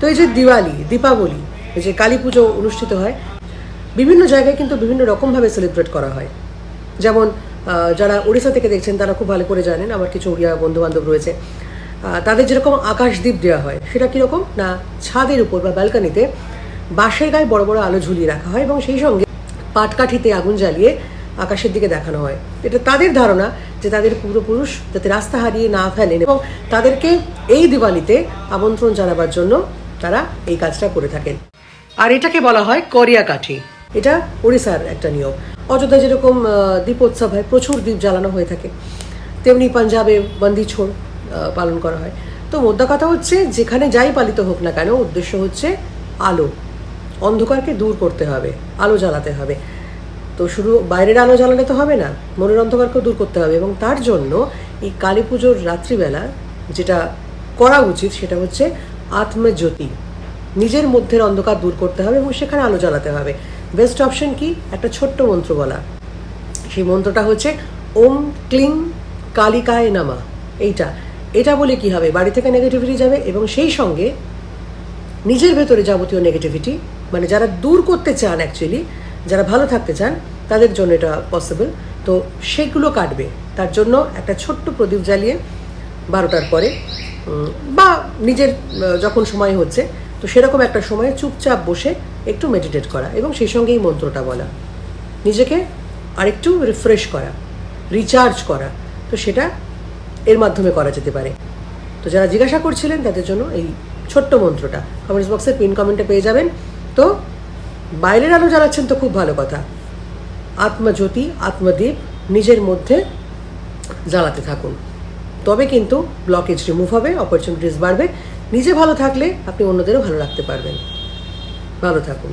তো এই যে দিওয়ালি, দীপাবলি, এই যে কালী পুজো অনুষ্ঠিত হয়, বিভিন্ন জায়গায় কিন্তু বিভিন্ন রকমভাবে সেলিব্রেট করা হয়। যেমন যারা উড়িষ্যা থেকে দেখছেন তারা খুব ভালো করে জানেন, আমার কিছু উড়িয়া বন্ধু বান্ধব রয়েছে তাদের যেরকম আকাশদ্বীপ দেওয়া হয়, সেটা কীরকম? না, ছাদের উপর বা ব্যালকানিতে বাঁশের গায়ে বড় বড় আলো ঝুলিয়ে রাখা হয় এবং সেই সঙ্গে পাটকাঠিতে আগুন জ্বালিয়ে আকাশের দিকে দেখানো হয়। এটা তাদের ধারণা যে তাদের পূর্বপুরুষ যাতে রাস্তা হারিয়ে না ফেলেন এবং তাদেরকে এই দিওয়ালিতে আমন্ত্রণ জানাবার জন্য তারা এই কাজটা করে থাকেন। আর এটাকে বলা হয় করিয়া কাঠি এটা উড়িষ্যার একটা নিয়ম। অযোধ্যায় যেরকম দীপোৎসব হয় প্রচুর দ্বীপ জ্বালানো হয়ে থাকে তেমনি পাঞ্জাবে বন্দি ছোড় পালন করা হয়। তো মোদ্দা কথা হচ্ছে যেখানে যাই পালিত হোক না কেন উদ্দেশ্য হচ্ছে আলো। অন্ধকারকে দূর করতে হবে আলো জ্বালাতে হবে। তো শুধু বাইরের আলো জ্বালালে তো হবে না মনের অন্ধকারকেও দূর করতে হবে। এবং তার জন্য এই কালী পুজোর রাত্রিবেলা যেটা করা উচিত সেটা হচ্ছে আত্মজ্যোতি। নিজের মধ্যের অন্ধকার দূর করতে হবে এবং সেখানে আলো জ্বালাতে হবে। বেস্ট অপশন কি? একটা ছোট্ট মন্ত্র বলা। সেই মন্ত্রটা হচ্ছে, ওম ক্লিং কালিকায় নামা। এইটা। এটা বলে কি হবে? বাড়ি থেকে নেগেটিভিটি যাবে এবং সেই সঙ্গে নিজের ভেতরে যাবতীয় নেগেটিভিটি মানে যারা দূর করতে চান অ্যাকচুয়ালি যারা ভালো থাকতে চান, তাদের জন্য এটা পসিবল তো সেগুলো কাটবে। তার জন্য একটা ছোট্ট প্রদীপ জ্বালিয়ে বারোটার পরে বা নিজের যখন সময় হচ্ছে, তো সেরকম একটা সময়ে চুপচাপ বসে একটু মেডিটেট করা এবং সেই সঙ্গে এই মন্ত্রটা বলা। নিজেকে আরেকটু রিফ্রেশ করা রিচার্জ করা, তো সেটা এর মাধ্যমে করা যেতে পারে। তো যারা জিজ্ঞাসা করছিলেন তাদের জন্য এই ছোট্ট মন্ত্রটা কমেন্টস বক্সে পিন কমেন্টে পেয়ে যাবেন। তো বাইরের আলো জ্বালাচ্ছেন তো খুব ভালো কথা। আত্মজ্যোতি, আত্মদীপ নিজের মধ্যে জ্বালাতে থাকুন। তবে কিন্তু ব্লকেজ রিমুভ হবে অপরচুনিটিস বাড়বে। নিজে ভালো থাকলে আপনি অন্যদেরও ভালো রাখতে পারবেন। ভালো থাকুন।